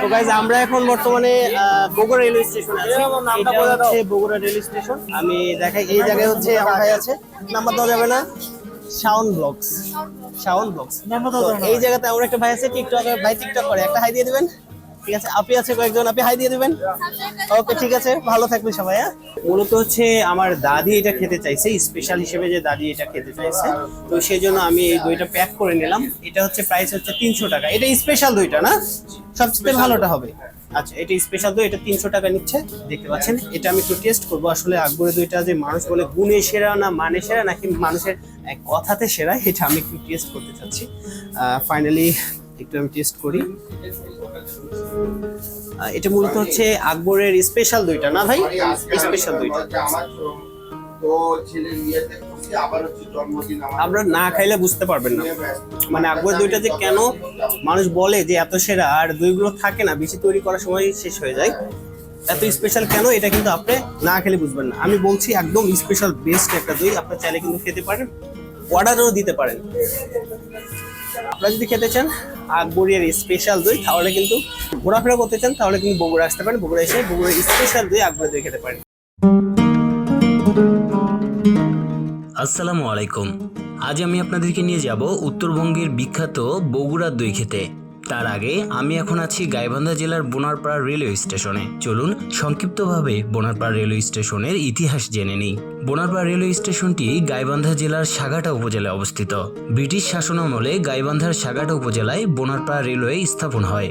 তো গাইজ আমরা এখন বর্তমানে আহ, বগুড়া রেলওয়ে স্টেশন আছি। এটা হচ্ছে বগুড়া রেলওয়ে স্টেশন। আমি দেখাই এই জায়গায় হচ্ছে আমার ভাই আছে। নাম্বার দেওয়া যাবে না। শাওন ব্লগস। শাওন ব্লগস। এই জায়গাতে আমার একটা ভাই আছে টিকটক ভাই টিকটক করে। একটা হাই দিয়ে দিবেন। ঠিক আছে আপনি আছে কয়েকজন আপনি হাই দিয়ে দিবেন? ওকে ঠিক আছে ভালো থাকবেন সবাই হ্যাঁ? মূলত হচ্ছে আমার দাদি এটা খেতে চাইছে স্পেশাল হিসেবে যে দাদি এটা খেতে চাইছে। তো সেই জন্য আমি এই দইটা প্যাক করে নিলাম। এটা হচ্ছে প্রাইস হচ্ছে তিনশো টাকা। এটা স্পেশাল দইটা না? সবচেয়ে ভালোটা হবে। আচ্ছা এটা স্পেশাল দই এটা তিনশো টাকা নিচ্ছে দেখতে পাচ্ছেন। এটা আমি একটু টেস্ট করব আসলে আকবরের দইটা যে মানুষ বলে গুণে সেরা না মানে সেরা নাকি মানুষের এক কথাতে সেরা এটা আমি একটু টেস্ট করতে চাচ্ছি। ফাইনালি একটু আমি টেস্ট করি। এটা মূলত হচ্ছে আকবরের স্পেশাল দইটা না ভাই? স্পেশাল দইটা। আমার না খাইলে বুঝতে পারবেন না। মানে আকবর দইটা যে কেন মানুষ বলে যে এত সেরা আর দইগুলো থাকে না বেশি তৈরি করার সময় শেষ হয়ে যায়। এত স্পেশাল কেন? এটা কিন্তু আপনি না খেলে বুঝবেন না। আমি বলছি একদম স্পেশাল বেস্ট একটা দই আপনি চাইলে কিন্তু খেতে পারেন অর্ডারও দিতে পারেন। আপনারা যদি খেতে চান আকবরিয়ার স্পেশাল দই, তাহলে কিন্তু ঘোরাফেরা করতে চান, তাহলে কিন্তু বগুড়া আসতে পারেন। বগুড়া এসে বগুড়ার স্পেশাল দই আকবরের দই খেতে পারেন। আসসালামু আলাইকুম। আজ আমি আপনাদেরকে নিয়ে যাব উত্তরবঙ্গের বিখ্যাত বগুড়ার দই খেতে। তার আগে আমি এখন আছি গাইবান্ধা জেলার বোনারপাড়া রেলওয়ে স্টেশনে। চলুন সংক্ষিপ্তভাবে বোনারপাড়া রেলওয়ে স্টেশনের ইতিহাস জেনে নিই। বোনারপাড়া রেলওয়ে স্টেশনটি গাইবান্ধা জেলার সাগাটা উপজেলায় অবস্থিত। ব্রিটিশ শাসনামলে গাইবান্ধার সাগাটা উপজেলায় বোনারপাড়া রেলওয়ে স্থাপন হয়।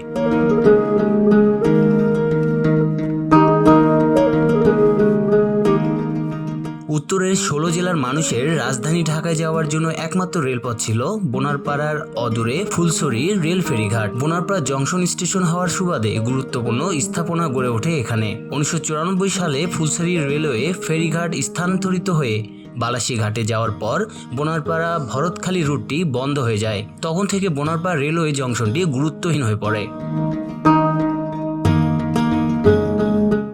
উত্তরের ষোলো জেলার মানুষের রাজধানী ঢাকায় যাওয়ার জন্য একমাত্র রেলপথ ছিল বোনারপাড়ার অদূরে ফুলসরি রেল ফেরিঘাট। বোনারপাড়া জংশন স্টেশন হওয়ার সুবাদে গুরুত্বপূর্ণ স্থাপনা গড়ে ওঠে এখানে। উনিশশো চুরানব্বই সালে ফুলসরি রেলওয়ে ফেরিঘাট স্থানান্তরিত হয়ে বালাসী ঘাটে যাওয়ার পর বোনারপাড়া ভরতখালী রুটটি বন্ধ হয়ে যায়। তখন থেকে বোনারপাড়া রেলওয়ে জংশনটি গুরুত্বহীন হয়ে পড়ে।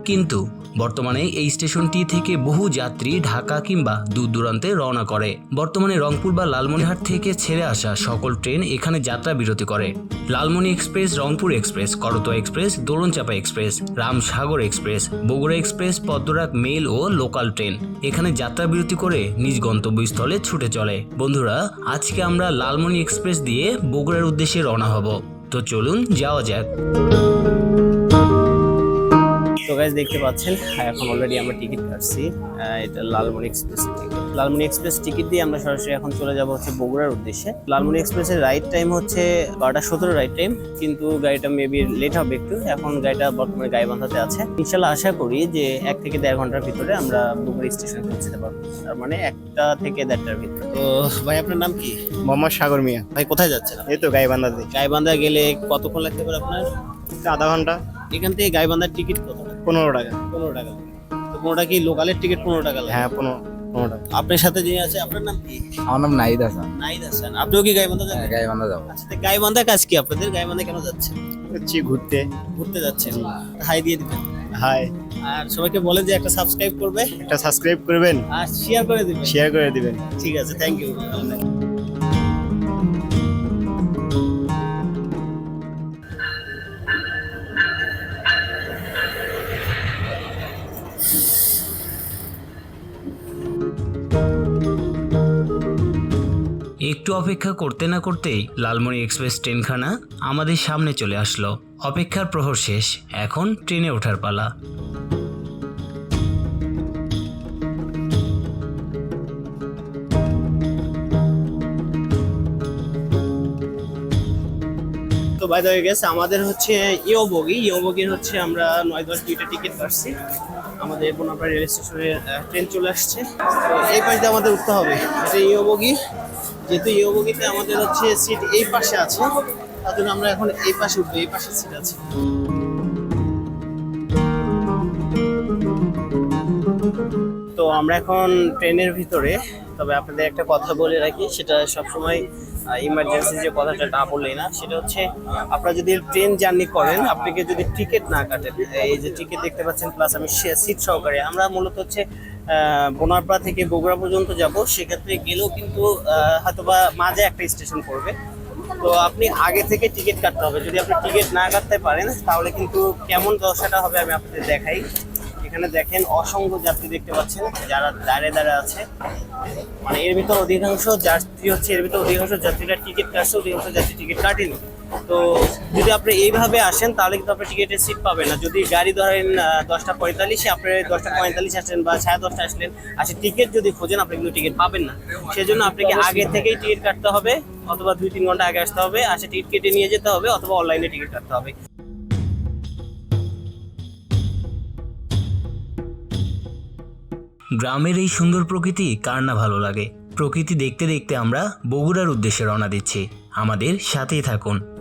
কিন্তু বর্তমানে এই স্টেশনটি থেকে বহু যাত্রী ঢাকা কিংবা দূর দূরান্তে রওনা করে। বর্তমানে রংপুর বা লালমনিরহাট থেকে ছেড়ে আসা সকল ট্রেন এখানে যাত্রা বিরতি করে। Lalmoni express, Rangpur express, Karatoya express, Dolonchapa express, Ramsagar express, Bogura express, Padmarag mail ও লোকাল ট্রেন এখানে যাত্রা বিরতি করে নিজ গন্তব্যস্থলে ছুটে চলে। বন্ধুরা, আজকে আমরা লালমনি এক্সপ্রেস দিয়ে বগুড়ার উদ্দেশ্যে রওনা হব। তো চলুন, যাওয়া যাক। গাইজ দেখতে পাচ্ছেন। এখন অলরেডি আমরা টিকিট কাটছি। এটা Lalmoni express ticket Lalmoni express ticket দিয়ে আমরা সরাসরি এখন চলে যাব হচ্ছে বগুড়ার উদ্দেশ্যে। লালমনি এক্সপ্রেসের রাইট টাইম হচ্ছে বারোটা সতেরো রাইট টাইম কিন্তু গাড়িটা মেবি লেট হবে একটু। এখন গাড়িটা বর্তমানে গাইবান্ধাতে আছে। ইনশাল্লাহ আশা করি যে এক থেকে দেড় ঘণ্টার ভিতরে আমরা বগুড়া স্টেশন পৌঁছতে পারব। তার মানে একটা থেকে দেড়টার ভিতরে। তো ভাই আপনার নাম কি? মোহাম্মদ সাগর মিয়া। ভাই কোথায় যাচ্ছেন এই তো গাইবান্ধা দিকে গাইবান্ধা গেলে কতক্ষণ লাগতে পারে আপনার? আধা ঘণ্টা। এখান থেকে গাইবান্ধার টিকিট কত? পনেরো টাকা। পনেরো টাকা তো পনেরো টাকা কি লোকালের টিকিট পনেরো টাকা লাগে? হ্যাঁ পনেরো পনেরো টাকা। আপনার সাথে যে আছে আপনার নাম কি? আমার নাম নাহিদ হাসান। নাইদ হাসান। আপনিও কি গাইবান্ধা যাবেন গাইবান্ধা যাব। আচ্ছা তো গাইবান্ধা কাজ কি আপনাদের? গাইবান্ধা কেন যাচ্ছেন? হচ্ছি ঘুরতে। ঘুরতে যাচ্ছেন। হাই দিয়ে দিবেন। হাই। আর সবাইকে বলে যে একটা সাবস্ক্রাইব করবে। একটা সাবস্ক্রাইব করবেন। আর শেয়ার করে দিবেন। শেয়ার করে দিবেন। ঠিক আছে থ্যাংক ইউ একটু অপেক্ষা করতে না করতেই লালমনি এক্সপ্রেস ট্রেনখানা আমাদের সামনে চলে আসলো। অপেক্ষার প্রহর শেষ, এখন ট্রেনে ওঠার পালা। তো বাই হয়ে গেছে আমাদের হচ্ছে ইও বগি। ইও বগির হচ্ছে আমরা নয় দশ দুইটা টিকিট কাটছি আমাদের বোনাপাড়া রেল স্টেশনের ট্রেন চলে আসছে। এই পাশ দিয়ে আমাদের উঠতে হবে। এটা ইও বগি যেহেতু ইও বগিতে আমাদের হচ্ছে সিট এই পাশে আছে, তার জন্য আমরা এখন এই পাশে উঠবো, এই পাশে সিট আছে। তো আমরা এখন ট্রেনের ভিতরে, তবে আপনাদের একটা কথা বলে রাখি, সেটা সবসময় ইমার্জেন্সি যে কথাটা না বললেই না, সেটা হচ্ছে আপনারা যদি ট্রেন জার্নি করেন, আপনাকে যদি টিকিট না কাটেন, এই যে টিকিট দেখতে পাচ্ছেন প্লাস আমি সিট সহকারে, আমরা মূলত হচ্ছে বোনারপাড়া থেকে বগুড়া পর্যন্ত যাব, সেক্ষেত্রে গেলেও কিন্তু হয়তোবা মাঝে একটা স্টেশন পড়বে। তো আপনি আগে থেকে টিকিট কাটতে হবে। যদি আপনি টিকিট না কাটতে পারেন, তাহলে কিন্তু কেমন দশাটা হবে আমি আপনাদের দেখাই। এখানে দেখেন অসংখ্য যাত্রী দেখতে পাচ্ছেন, যারা দাঁড়ে দাঁড়ে আছে। মানে এর ভিতর অধিকাংশ যাত্রী হচ্ছে, এর ভিতর অধিকাংশ যাত্রীরা টিকিট কাটছে, অধিকাংশ যাত্রী টিকিট কাটেনি। তো যদি আপনি এইভাবে আসেন, তাহলে কিন্তু আপনি টিকিটের সিট পাবেন না। যদি গাড়ি ধরেন দশটা পঁয়তাল্লিশে, আপনি দশটা পঁয়তাল্লিশ আসলেন বা সাড়ে দশটা আসলেন আসে টিকিট যদি খোঁজেন, আপনি কিন্তু টিকিট পাবেন না। সেজন্য আপনাকে আগে থেকেই টিকিট কাটতে হবে, অথবা দুই তিন ঘণ্টা আগে আসতে হবে আসে টিকিট কেটে নিয়ে যেতে হবে, অথবা অনলাইনে টিকিট কাটতে হবে। গ্রামের এই সুন্দর প্রকৃতি কার না ভালো লাগে? প্রকৃতি দেখতে দেখতে আমরা বগুড়ার উদ্দেশ্যে রওনা দিচ্ছি। আমাদের সাথেই থাকুন।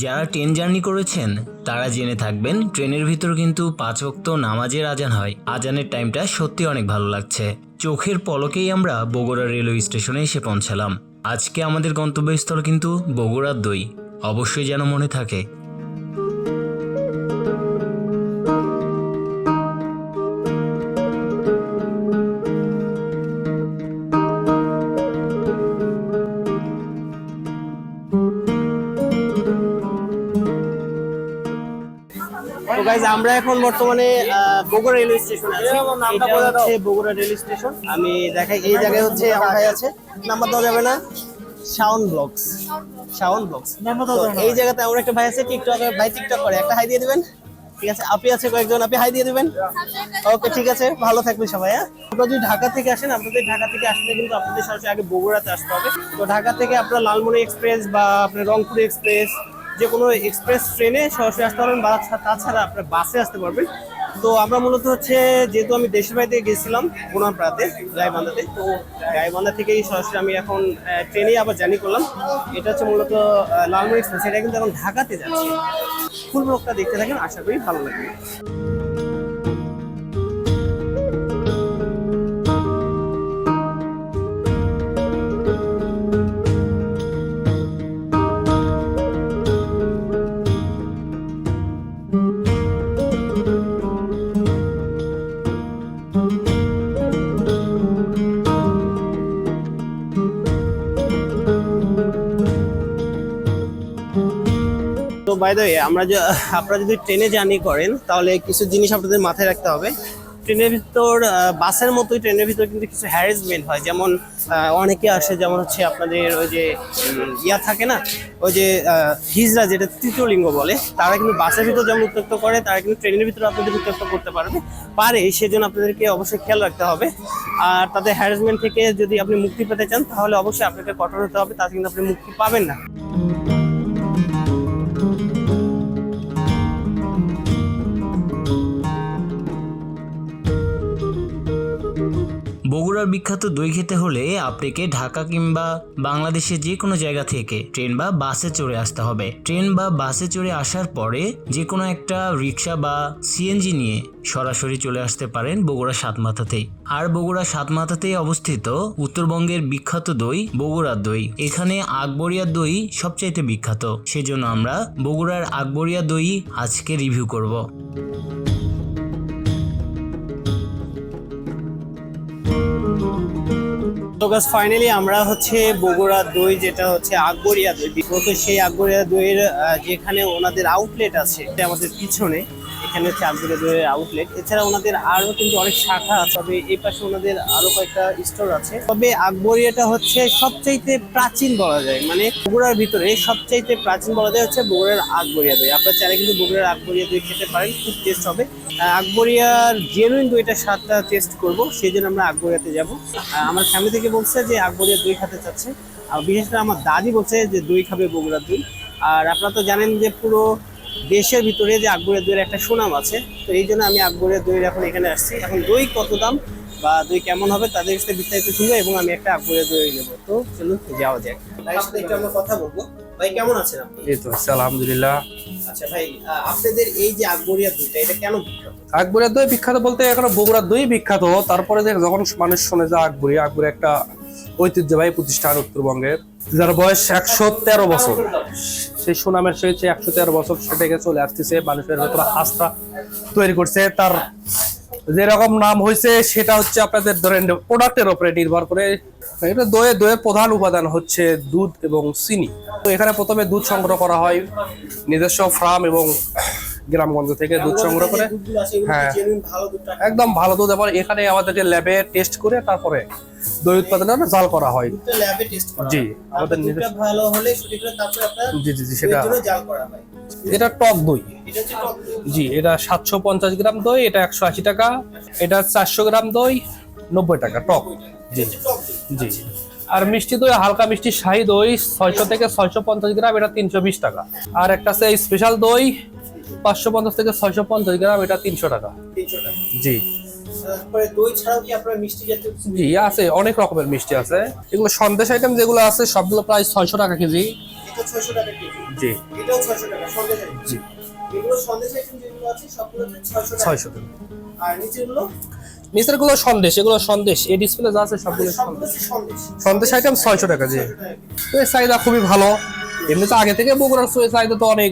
যারা ট্রেন জার্নি করেছেন, তারা জেনে থাকবেন, ট্রেনের ভিতর কিন্তু পাঁচ ওয়াক্ত নামাজের আজান হয়। আজানের টাইমটা সত্যি অনেক ভালো লাগছে। চোখের পলকেই আমরা বগুড়া রেলওয়ে স্টেশনে এসে পৌঁছালাম। আজকে আমাদের গন্তব্যস্থল কিন্তু বগুড়ার দই। অবশ্যই যেন মনে থাকে। গাইজ আমরা এখন বর্তমানে বগুড়া রেলওয়ে স্টেশন আছি। এটা হচ্ছে বগুড়া রেলওয়ে স্টেশন। আমি দেখাই এই জায়গায় হচ্ছে আমার ভাই আছে। নাম্বার দেওয়া যাবে না? শাওন ব্লগস শাওন ব্লগস এই জায়গাতে আমার একটা ভাই আছে টিকটক ভাই টিকটক করে। একটা হাই দিয়ে দিবেন। ঠিক আছে? আপনি আছে কয়েকজন। আপনি হাই দিয়ে দিবেন? ওকে ঠিক আছে। ভালো থাকবেন সবাই হ্যাঁ? আপনারা যদি ঢাকা থেকে আসেন আপনাদের ঢাকা থেকে আসলে কিন্তু আপনাদের সরাসরি আগে বগুড়াতে আসতে হবে। তো ঢাকা থেকে আপনার লালমনি এক্সপ্রেস বা আপনার রংপুর এক্সপ্রেস যে কোনো এক্সপ্রেস ট্রেনে সরাসরি আসতে পারবেন, বা তাছাড়া আপনার বাসে আসতে পারবেন। তো আমরা মূলত হচ্ছে, যেহেতু আমি দেশের বাড়িতে গেছিলাম গোনাপাড়াতে গাইবান্ধাতে তো গাইবান্ধা থেকেই সরাসরি আমি এখন ট্রেনেই আবার জার্নি করলাম। এটা হচ্ছে মূলত লালমনি এক্সপ্রেস এটা কিন্তু এখন ঢাকাতে যাচ্ছে। ফুল ব্লকটা দেখতে থাকেন, আশা করি ভালো লাগবে। তো বাই দ্য আমরা যে, আপনারা যদি ট্রেনে জার্নি করেন, তাহলে কিছু জিনিস আপনাদের মাথায় রাখতে হবে। ট্রেনের ভিতর বাসের মতোই ট্রেনের ভিতর কিন্তু কিছু হ্যারাসমেন্ট হয়। যেমন অনেকে আসে, যেমন হচ্ছে আপনাদের ওই যে ইয়া থাকে না, ওই যে হিজরা, যেটা তৃতীয় লিঙ্গ বলে, তারা কিন্তু বাসের ভিতর যেমন উত্তক্ত করে, তারা কিন্তু ট্রেনের ভিতরে আপনাদের উত্তক্ত করতে পারবে। পারে, সেজন্য আপনাদেরকে অবশ্যই খেয়াল রাখতে হবে। আর তাদের হ্যারাসমেন্ট থেকে যদি আপনি মুক্তি পেতে চান, তাহলে অবশ্যই আপনাকে কঠোর হতে হবে, তাতে কিন্তু আপনি মুক্তি পাবেন না। বগুড়ার বিখ্যাত দই খেতে হলে আপনাকে ঢাকা কিংবা বাংলাদেশের যে কোনো জায়গা থেকে ট্রেন বা বাসে চড়ে আসতে হবে। ট্রেন বা বাসে চড়ে আসার পরে যে কোনো একটা রিক্সা বা সিএনজি নিয়ে সরাসরি চলে আসতে পারেন বগুড়া সাতমাথাতেই। আর বগুড়া সাতমাথাতেই অবস্থিত উত্তরবঙ্গের বিখ্যাত দই বগুড়ার দই। এখানে আকবরিয়া দই সবচাইতে বিখ্যাত। সেজন্য আমরা বগুড়ার আকবরিয়া দই আজকে রিভিউ করব। তো গাছ ফাইনালি আমরা হচ্ছে বগুড়া দই, যেটা হচ্ছে আকবরিয়া দই। বিগত সেই আকবরিয়া দইয়ের যেখানে ওনাদের আউটলেট আছে আমাদের পিছনে। এখানে হচ্ছে দইয়ের আউটলেট এছাড়া ওনাদের আরও কিন্তু অনেক শাখা আছে। তবে এই পাশে ওনাদের আরও কয়েকটা স্টোর আছে। তবে আকবরিয়াটা হচ্ছে সবচাইতে প্রাচীন বলা যায়। মানে বগুড়ার ভিতরে সবচাইতে প্রাচীন বলা যায় হচ্ছে বগুড়ার আকবরিয়া দই। আপনার চাইলে কিন্তু বগুড়ার আকবরিয়া দই খেতে পারেন, খুব টেস্ট হবে। আকবরিয়ার জেনুইন দইটার স্বাদটা টেস্ট করব, সেই জন্য আমরা আকবরিয়াতে যাব। আমার ফ্যামিলি থেকে বলছে যে আকবরিয়া দই খেতে চাচ্ছে। আর বিশেষ করে আমার দাদি বলছে যে দই খাবে বগুড়ার দই। আর আপনারা তো জানেন যে পুরো দেশের ভিতরে যে আকবরের দইয়ের একটা সুনাম আছে তো এই জন্য আমি আকবরের দইয়ের এখন এখানে আসছি। এখন দই কত দাম বা দই কেমন হবে তাদের সাথে বিস্তারিত শুনব এবং আমি একটা আকবরের দই নেব। তো চলুন যাওয়া যাক। ভাইয়ের সাথে একটু আমরা কথা বলব। ভাই কেমন আছেন আপনি? এই তো আলহামদুলিল্লাহ। আচ্ছা ভাই আপনাদের এই যে আকবরিয়া দইটা এটা কেন বিখ্যাত? আকবরের দই বিখ্যাত বলতে এখন বগুড়ার দই বিখ্যাত। তারপরে যে যখন মানুষ শুনে যে আকবরী আকবরী একটা ঐতিহ্যবাহী প্রতিষ্ঠান উত্তরবঙ্গের যার বয়স একশো তেরো বছর। সেই সুনামের সহিত একশো তেরো বছর সেটাকে চলে আসতেছে, মানুষের ভেতরে আস্থা তৈরি করছে। তার যেরকম নাম হয়েছে সেটা হচ্ছে আপনাদের ধরেন প্রোডাক্টের ওপরে নির্ভর করে। এটা দয়ে দইয়ের প্রধান উপাদান হচ্ছে দুধ এবং চিনি। তো এখানে প্রথমে দুধ সংগ্রহ করা হয় নিজস্ব ফার্ম এবং গ্রামগঞ্জ থেকে দুধ সংগ্রহ করে। হ্যাঁ। একদম ভালো দুধ। এবং এখানে আমাদেরকে ল্যাবে টেস্ট করে তারপরে দই উৎপাদনের জাল করা হয়। জি, আমাদের ভালো হলে জি জি জি সেটা এটা টক দই। জি এটা সাতশো পঞ্চাশ গ্রাম দই এটা একশো আশি টাকা। এটা চারশো গ্রাম দই নব্বই টাকা টক। জি। জি। আর মিষ্টি দই হালকা মিষ্টি শাহি দই ছয়শো থেকে ছয়শো পঞ্চাশ গ্রাম এটা তিনশো বিশ টাকা। আর একটা আছে স্পেশাল দই পাঁচশো পঞ্চাশ থেকে ছয়শো পঞ্চাশ গ্রাম এটা তিনশো টাকা। 300 টাকা। জি। জি আছে অনেক রকমের মিষ্টি আছে। এগুলো সন্দেশ আইটেম যেগুলো আছে সবগুলো প্রায় ছয়শো টাকা কেজি। এটা 600 টাকা কেজি। জি। এটাও 600 টাকা সন্দেশ item। জি। এগুলো সন্দেশ আইটেম যেগুলো আছে সবগুলোতে 600 টাকা। ছয়শো টাকা। আর নিচেরগুলো সন্দেশ এগুলো সন্দেশ। এই ডিসপ্লে যা আছে সবগুলো সবগুলো সন্দেশ। আইটেম ছয়শো টাকা জি। 600 তো এর চাহিদা খুবই ভালো। এমনি তো আগে থেকে বগুড়ার চাহিদা তো অনেক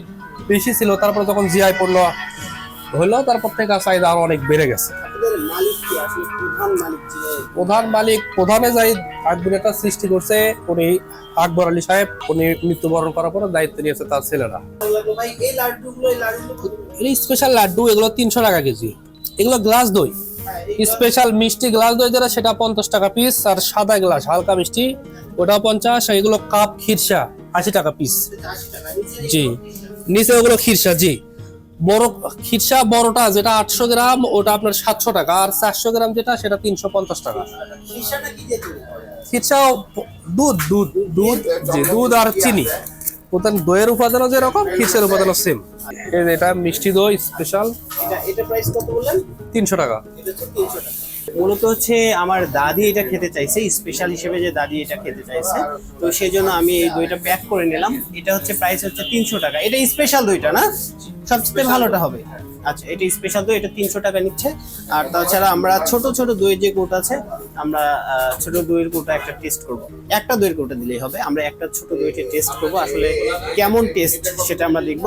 বেশি ছিল তারপরে যখন জিআই পড়ল হলো তারপর থেকে চাহিদা আরও অনেক বেড়ে গেছে। প্রধান মালিক প্রধান যাই আকবরটা সৃষ্টি করছে উনি আকবর আলী সাহেব উনি মৃত্যুবরণ করার পরে দায়িত্ব নিয়েছে তার ছেলেরা। এই স্পেশাল লাড্ডু এগুলো তিনশো টাকা কেজি। এগুলো গ্লাস দই। হ্যাঁ, স্পেশাল মিষ্টি গ্লাস দই যেটা সেটা পঞ্চাশ টাকা পিস আর সাদা গ্লাস হালকা মিষ্টি ওটা পঞ্চাশ এগুলো কাপ খিরসা আশি টাকা পিস 80 টাকা নিচে জি। নিচে ওগুলো খিরসা জি। বড় খিরসা বড়টা যেটা আটশো গ্রাম ওটা আপনার সাতশো টাকা। আর চারশো গ্রাম যেটা সেটা তিনশো পঞ্চাশ টাকা? খিরসা দুধ দুধ দুধ জি দুধ আর চিনি। ওদের দইয়ের উপাদানও যেরকম খিরসের উপাদানও সেম এটা মিষ্টি দই স্পেশাল এটা এটা প্রাইস কত বললেন? তিনশো টাকা। এটা হচ্ছে 300 টাকা। মূলত হচ্ছে আমার দাদি এটা খেতে চাইছে স্পেশাল হিসেবে যে দাদি এটা খেতে চাইছে। তো সেই জন্য আমি এই দইটা প্যাক করে নিলাম। এটা হচ্ছে প্রাইস হচ্ছে তিনশো টাকা। এটা স্পেশাল দইটা না? সবচেয়ে ভালোটা হবে। আচ্ছা এটা স্পেশাল দই, এটা তিনশো টাকা নিচ্ছে। আর তাছাড়া আমরা ছোট ছোট দইয়ের যে কোট আছে, আমরা ছোট দইয়ের কোটা একটা টেস্ট করব। একটা দইয়ের কোটা দিলেই হবে। আমরা একটা ছোট দইটা টেস্ট করব। আসলে কেমন টেস্ট সেটা আমরা দেখব।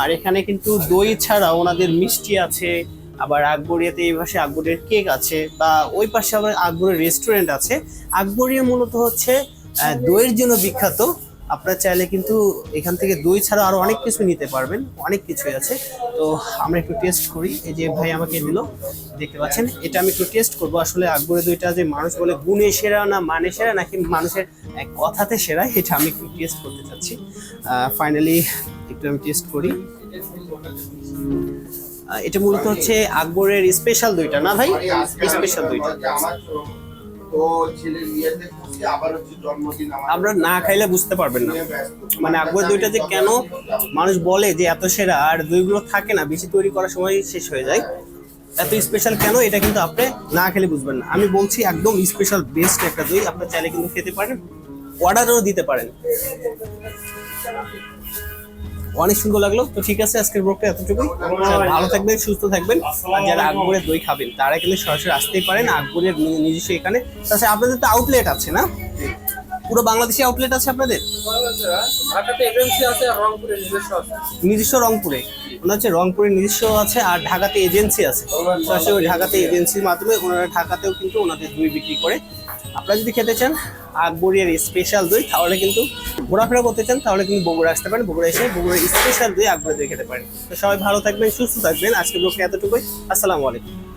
আর এখানে কিন্তু দই ছাড়া ওনাদের মিষ্টি আছে আবার আকবরিয়াতে এই পাশে আকবরের কেক আছে বা ওই পাশে আবার আকবরের রেস্টুরেন্ট আছে। আকবরিয়া মূলত হচ্ছে দইয়ের জন্য বিখ্যাত। আপনারা চাইলে কিন্তু এখান থেকে দই ছাড়া আরও অনেক কিছু নিতে পারবেন, অনেক কিছুই আছে। তো আমরা একটু টেস্ট করি। এই যে ভাই আমাকে দিল, দেখতে পাচ্ছেন? এটা আমি একটু টেস্ট করব। আসলে আকবরের দইটা যে মানুষ বলে গুণে সেরা না মানে সেরা নাকি মানুষের কথাতে সেরা, এটা আমি একটু টেস্ট করতে চাচ্ছি। ফাইনালি একটু আমি টেস্ট করি। এটা মূলত হচ্ছে আকবরের স্পেশাল দইটা, না ভাই? স্পেশাল দইটা। আমার না খাইলে বুঝতে পারবেন না। মানে আকবর দইটা যে কেন মানুষ বলে যে এত সেরা আর দইগুলো থাকে না, বেশি তৈরি করার সময় শেষ হয়ে যায়। এত স্পেশাল কেন? এটা কিন্তু আপনি না খেলে বুঝবেন না। আমি বলছি একদম স্পেশাল বেস্ট একটা দই, আপনার চাইলে কিন্তু খেতে পারেন। অর্ডারও দিতে পারেন। অনেক সুন্দর লাগল। তো ঠিক আছে, আজকের ব্লগটা এতটুকুই। ভালো থাকবেন, সুস্থ থাকবেন। আর যারা আকবরের দই খাবেন, তারা কিন্তু সরাসরি আসতেই পারেন। আকবরের নিজস্ব এখানে। তাছাড়া আপনাদের তো আউটলেট আছে না? পুরো বাংলাদেশে আউটলেট আছে আপনাদের? নিজস্ব রংপুরে। ওনার হচ্ছে রংপুরে নিজস্ব আছে আর ঢাকাতে এজেন্সি আছে। ঢাকাতে এজেন্সির মাধ্যমে ওনারা ঢাকাতেও কিন্তু ওনাদের দই বিক্রি করে। আপনারা যদি খেতে চান আকবরিয়ার স্পেশাল দই, তাহলে কিন্তু ঘোরাফেরা করতে চান, তাহলে কিন্তু বগুড়া আসতে পারেন। বগুড়া এসে বগুড়ার স্পেশাল দই আকবরের দই খেতে পারেন। তো সবাই ভালো থাকবেন, সুস্থ থাকবেন। আজকে ব্লগটা এতটুকুই। আসসালামু আলাইকুম।